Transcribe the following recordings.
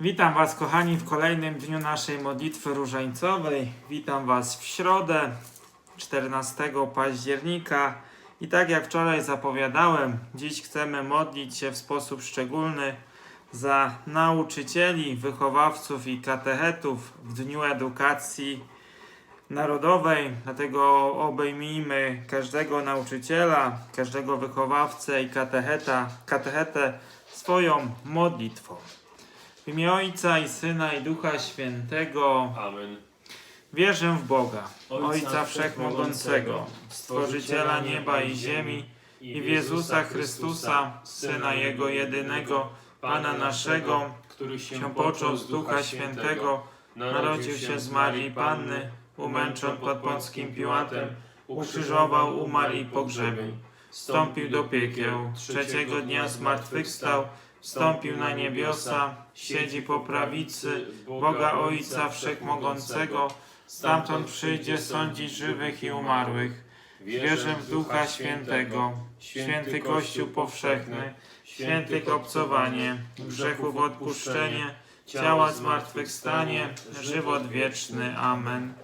Witam Was, kochani, w kolejnym dniu naszej modlitwy różańcowej. Witam Was w środę 14 października. I tak jak wczoraj zapowiadałem, dziś chcemy modlić się w sposób szczególny za nauczycieli, wychowawców i katechetów w Dniu Edukacji Narodowej. Dlatego obejmijmy każdego nauczyciela, każdego wychowawcę i katecheta, katechetę swoją modlitwą. W imię Ojca i Syna i Ducha Świętego Amen. wierzę w Boga, Ojca Wszechmogącego, Stworzyciela nieba i ziemi i w Jezusa Chrystusa, Syna Jego jedynego, Pana naszego, który się począł z Ducha Świętego, narodził się z Marii Panny, umęczon pod Pąckim Piłatem, ukrzyżował, umarł i pogrzebił. Wstąpił do piekieł, trzeciego dnia zmartwychwstał, wstąpił na niebiosa, siedzi po prawicy Boga Ojca Wszechmogącego, stamtąd przyjdzie sądzić żywych i umarłych. Wierzę w Ducha Świętego, święty Kościół powszechny, świętych obcowanie, grzechów odpuszczenie, ciała zmartwychwstanie, żywot wieczny. Amen.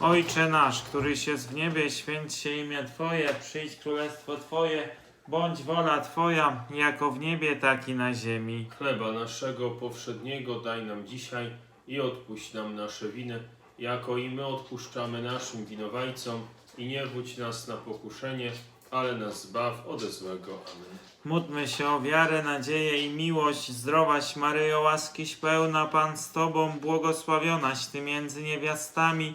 Ojcze nasz, któryś jest w niebie, święć się imię Twoje, przyjdź królestwo Twoje, bądź wola Twoja, jako w niebie, tak i na ziemi. Chleba naszego powszedniego daj nam dzisiaj i odpuść nam nasze winy, jako i my odpuszczamy naszym winowajcom i nie wódź nas na pokuszenie, ale nas zbaw ode złego. Amen. Módlmy się o wiarę, nadzieję i miłość. Zdrowaś Maryjo, łaskiś pełna, Pan z Tobą, błogosławionaś Ty między niewiastami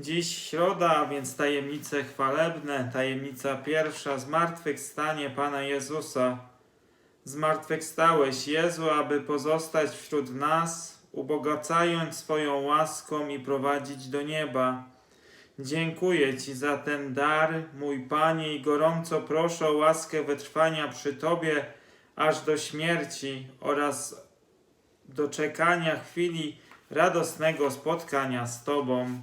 Dziś środa, więc tajemnice chwalebne, tajemnica pierwsza, zmartwychwstanie Pana Jezusa. Zmartwychwstałeś, Jezu, aby pozostać wśród nas, ubogacając swoją łaską i prowadzić do nieba. Dziękuję Ci za ten dar, mój Panie, i gorąco proszę o łaskę wytrwania przy Tobie aż do śmierci oraz do czekania chwili radosnego spotkania z Tobą.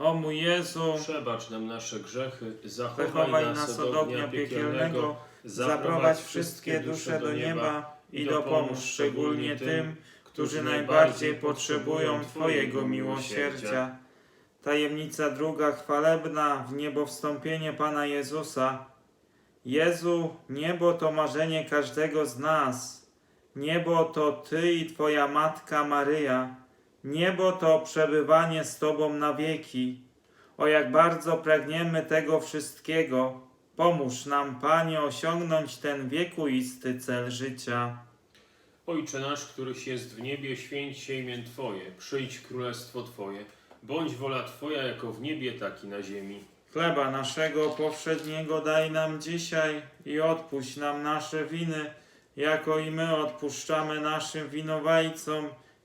O mój Jezu, Przebacz nam nasze grzechy, zachowaj, nas od ognia piekielnego, zaprowadź wszystkie dusze do nieba i dopomóż szczególnie tym, którzy najbardziej potrzebują Twojego miłosierdzia. Tajemnica druga chwalebna w niebo wstąpienie Pana Jezusa. Jezu, niebo to marzenie każdego z nas. Niebo to Ty i Twoja Matka Maryja. Niebo to przebywanie z Tobą na wieki. O jak bardzo pragniemy tego wszystkiego. Pomóż nam, Panie, osiągnąć ten wiekuisty cel życia. Ojcze nasz, któryś jest w niebie, święć się imię Twoje, przyjdź królestwo Twoje, bądź wola Twoja jako w niebie, tak i na ziemi. Chleba naszego powszedniego daj nam dzisiaj i odpuść nam nasze winy, jako i my odpuszczamy naszym winowajcom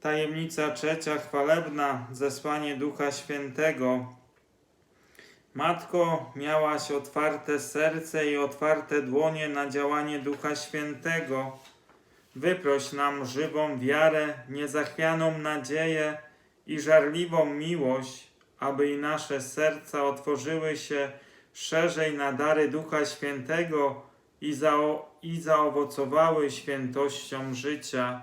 Tajemnica trzecia chwalebna, zesłanie Ducha Świętego. Matko, miałaś otwarte serce i otwarte dłonie na działanie Ducha Świętego. Wyproś nam żywą wiarę, niezachwianą nadzieję i żarliwą miłość, aby i nasze serca otworzyły się szerzej na dary Ducha Świętego i, zao- i zaowocowały świętością życia.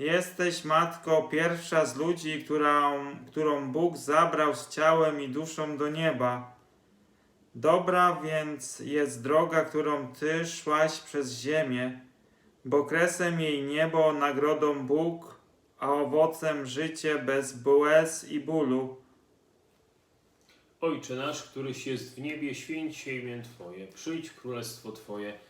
Jesteś matko pierwsza z ludzi, którą, którą Bóg zabrał z ciałem i duszą do nieba. Dobra więc jest droga, którą ty szłaś przez ziemię, bo kresem jej niebo, nagrodą Bóg, a owocem życie bez łez i bólu. Ojcze nasz, któryś jest w niebie, święć się imię Twoje. Przyjdź królestwo Twoje.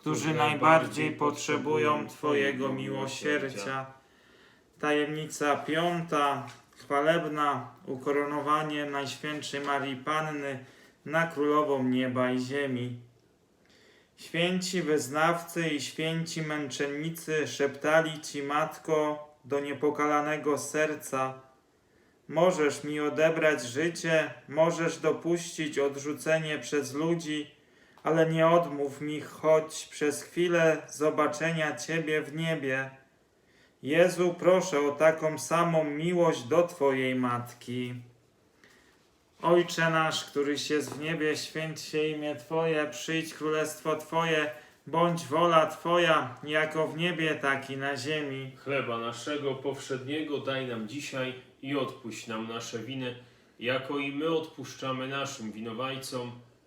którzy najbardziej potrzebują Twojego miłosierdzia. Tajemnica piąta, chwalebna, ukoronowanie Najświętszej Marii Panny na Królową Nieba i Ziemi. Święci wyznawcy i święci męczennicy szeptali Ci, Matko, do niepokalanego serca. Możesz mi odebrać życie, możesz dopuścić odrzucenie przez ludzi, ale nie odmów mi choć przez chwilę zobaczenia Ciebie w niebie. Jezu, proszę o taką samą miłość do Twojej Matki. Ojcze nasz, któryś jest w niebie, święć się imię Twoje, przyjdź królestwo Twoje, bądź wola Twoja, jako w niebie, tak i na ziemi. chleba naszego powszedniego daj nam dzisiaj i odpuść nam nasze winy, jako i my odpuszczamy naszym winowajcom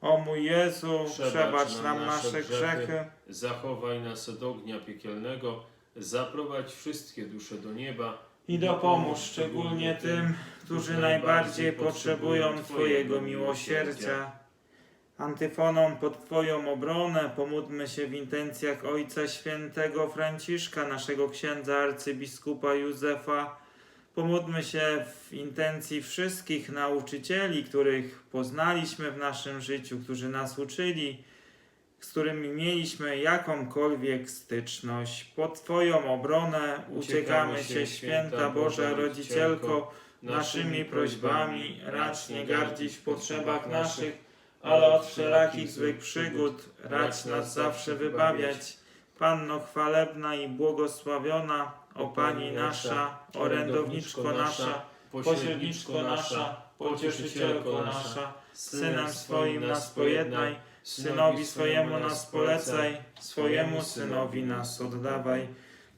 O mój Jezu, Przebacz przebacz nam nam nasze grzechy, grzechy, Zachowaj nas od ognia piekielnego, zaprowadź wszystkie dusze do nieba i dopomóż szczególnie tym, którzy najbardziej potrzebują Twojego miłosierdzia. Antyfoną pod Twoją obronę pomódlmy się w intencjach Ojca Świętego Franciszka, naszego księdza arcybiskupa Józefa. Pomódlmy się w intencji wszystkich nauczycieli, których poznaliśmy w naszym życiu, którzy nas uczyli, z którymi mieliśmy jakąkolwiek styczność. Pod Twoją obronę uciekamy się, święta Boża Rodzicielko, naszymi prośbami, racz nie gardzić w potrzebach naszych, ale od wszelakich złych przygód racz nas zawsze wybawiać. Panno chwalebna i błogosławiona, o Pani nasza, orędowniczko nasza, pośredniczko nasza, pocieszycielko nasza, Synem swoim nas pojednaj, Synowi swojemu nas polecaj, swojemu Synowi nas oddawaj.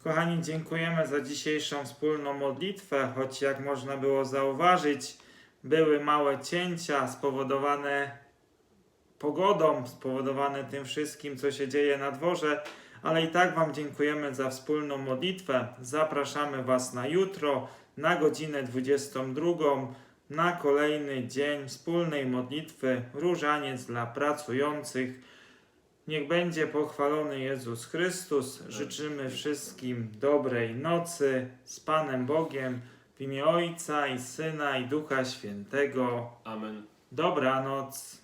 Kochani, dziękujemy za dzisiejszą wspólną modlitwę, choć jak można było zauważyć, były małe cięcia spowodowane pogodą, spowodowane tym wszystkim, co się dzieje na dworze, ale i tak Wam dziękujemy za wspólną modlitwę. Zapraszamy Was na jutro, na godzinę 22, na kolejny dzień wspólnej modlitwy Różaniec dla pracujących. Niech będzie pochwalony Jezus Chrystus. Życzymy wszystkim dobrej nocy z Panem Bogiem w imię Ojca i Syna i Ducha Świętego. Amen. Dobranoc.